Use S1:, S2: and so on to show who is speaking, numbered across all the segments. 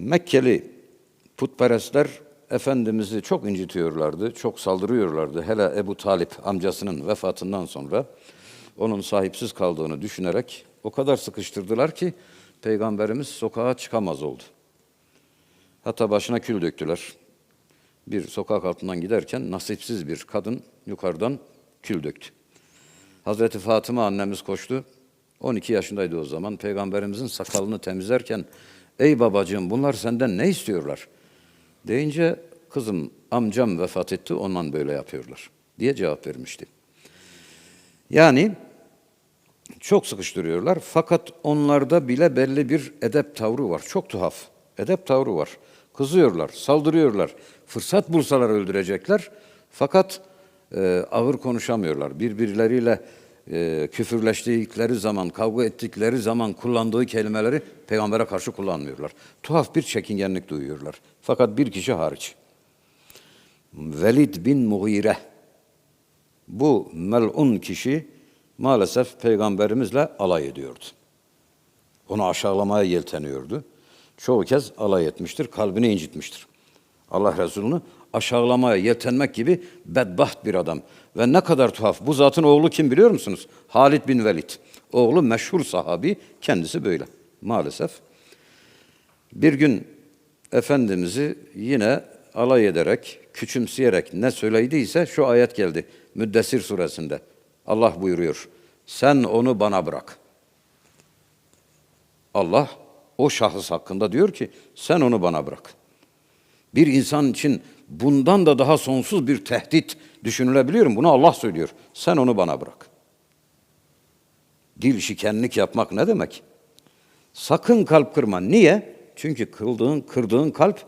S1: Mekkeli putperestler Efendimiz'i çok incitiyorlardı, çok saldırıyorlardı. Hele Ebu Talip amcasının vefatından sonra onun sahipsiz kaldığını düşünerek o kadar sıkıştırdılar ki Peygamberimiz sokağa çıkamaz oldu. Hatta başına kül döktüler. Bir sokak altından giderken nasipsiz bir kadın yukarıdan kül döktü. Hazreti Fatıma annemiz koştu. 12 yaşındaydı o zaman. Peygamberimizin sakalını temizlerken ey babacığım bunlar senden ne istiyorlar? Deyince kızım amcam vefat etti ondan böyle yapıyorlar diye cevap vermişti. Yani çok sıkıştırıyorlar fakat onlarda bile belli bir edep tavrı var. Çok tuhaf. Edep tavrı var. Kızıyorlar, saldırıyorlar. Fırsat bulsalar öldürecekler. Fakat e, ağır konuşamıyorlar. Birbirleriyle e, küfürleştikleri zaman, kavga ettikleri zaman kullandığı kelimeleri peygambere karşı kullanmıyorlar. Tuhaf bir çekingenlik duyuyorlar. Fakat bir kişi hariç. Velid bin Mughire bu melun kişi maalesef peygamberimizle alay ediyordu. Onu aşağılamaya yelteniyordu. Çoğu kez alay etmiştir, kalbini incitmiştir. Allah Resulü'nü aşağılamaya yeltenmek gibi bedbaht bir adam. Ve ne kadar tuhaf. Bu zatın oğlu kim biliyor musunuz? Halid bin Velid. Oğlu meşhur sahabi, kendisi böyle maalesef. Bir gün Efendimiz'i yine alay ederek, küçümseyerek ne söylediyse şu ayet geldi. Müddessir suresinde. Allah buyuruyor. Sen onu bana bırak. Allah o şahıs hakkında diyor ki sen onu bana bırak. Bir insan için bundan da daha sonsuz bir tehdit düşünülebiliyor mu? Bunu Allah söylüyor. Sen onu bana bırak. Dil şikenlik yapmak ne demek? Sakın kalp kırma. Niye? Çünkü kırdığın, kırdığın kalp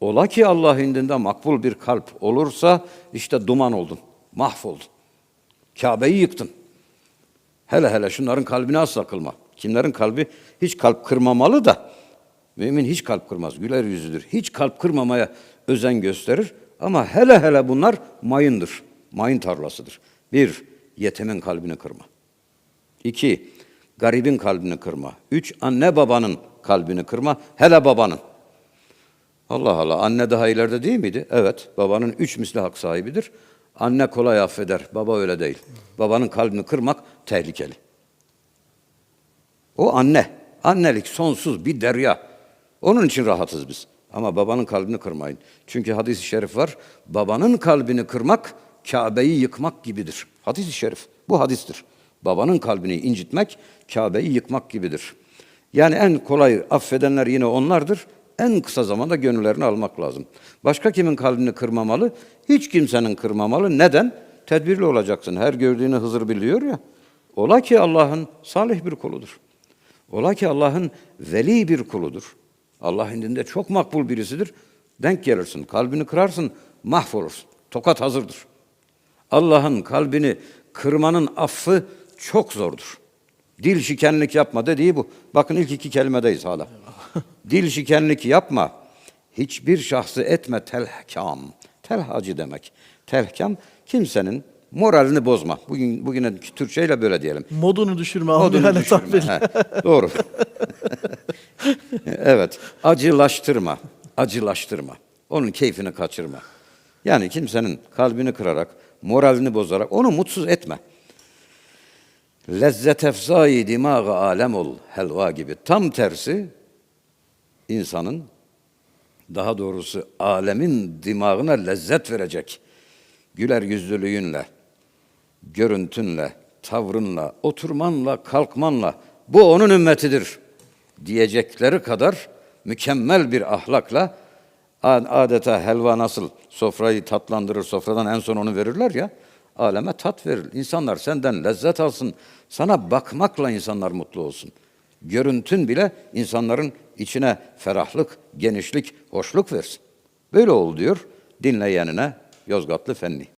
S1: ola ki Allah indinde makbul bir kalp olursa işte duman oldun, mahvoldun. Kabe'yi yıktın. Hele hele şunların kalbine asla kılma. Kimlerin kalbi hiç kalp kırmamalı da mümin hiç kalp kırmaz, güler yüzüdür. Hiç kalp kırmamaya özen gösterir ama hele hele bunlar mayındır. Mayın tarlasıdır. Bir, yetimin kalbini kırma. İki, garibin kalbini kırma. Üç, anne babanın kalbini kırma. Hele babanın. Allah Allah, anne daha ileride değil miydi? Evet, babanın üç misli hak sahibidir. Anne kolay affeder, baba öyle değil. Babanın kalbini kırmak tehlikeli. O anne. Annelik sonsuz bir derya. Onun için rahatız biz. Ama babanın kalbini kırmayın. Çünkü hadis-i şerif var. Babanın kalbini kırmak Kabe'yi yıkmak gibidir. Hadis-i şerif. Bu hadistir. Babanın kalbini incitmek Kabe'yi yıkmak gibidir. Yani en kolay affedenler yine onlardır. En kısa zamanda gönüllerini almak lazım. Başka kimin kalbini kırmamalı? Hiç kimsenin kırmamalı. Neden? Tedbirli olacaksın. Her gördüğünü Hızır biliyor ya. Ola ki Allah'ın salih bir kuludur. Ola ki Allah'ın veli bir kuludur. Allah indinde çok makbul birisidir. Denk gelirsin, kalbini kırarsın, mahvolursun. Tokat hazırdır. Allah'ın kalbini kırmanın affı çok zordur. Dil şikenlik yapma dediği bu. Bakın ilk iki kelimedeyiz hala. Dil şikenlik yapma. Hiçbir şahsı etme telhkam. Telhacı demek. Telhkam kimsenin moralini bozma. Bugün bugüne Türkçeyle böyle diyelim.
S2: Modunu düşürme.
S1: Modunu düşürme. He, doğru. evet. Acılaştırma. Acılaştırma. Onun keyfini kaçırma. Yani kimsenin kalbini kırarak, moralini bozarak onu mutsuz etme. Lezzet efzai dimağı alem ol helva gibi. Tam tersi insanın daha doğrusu alemin dimağına lezzet verecek güler yüzlülüğünle, görüntünle, tavrınla, oturmanla, kalkmanla bu onun ümmetidir diyecekleri kadar mükemmel bir ahlakla adeta helva nasıl sofrayı tatlandırır, sofradan en son onu verirler ya, aleme tat verir. İnsanlar senden lezzet alsın, sana bakmakla insanlar mutlu olsun. Görüntün bile insanların içine ferahlık, genişlik, hoşluk versin. Böyle ol diyor dinleyenine Yozgatlı Fenni.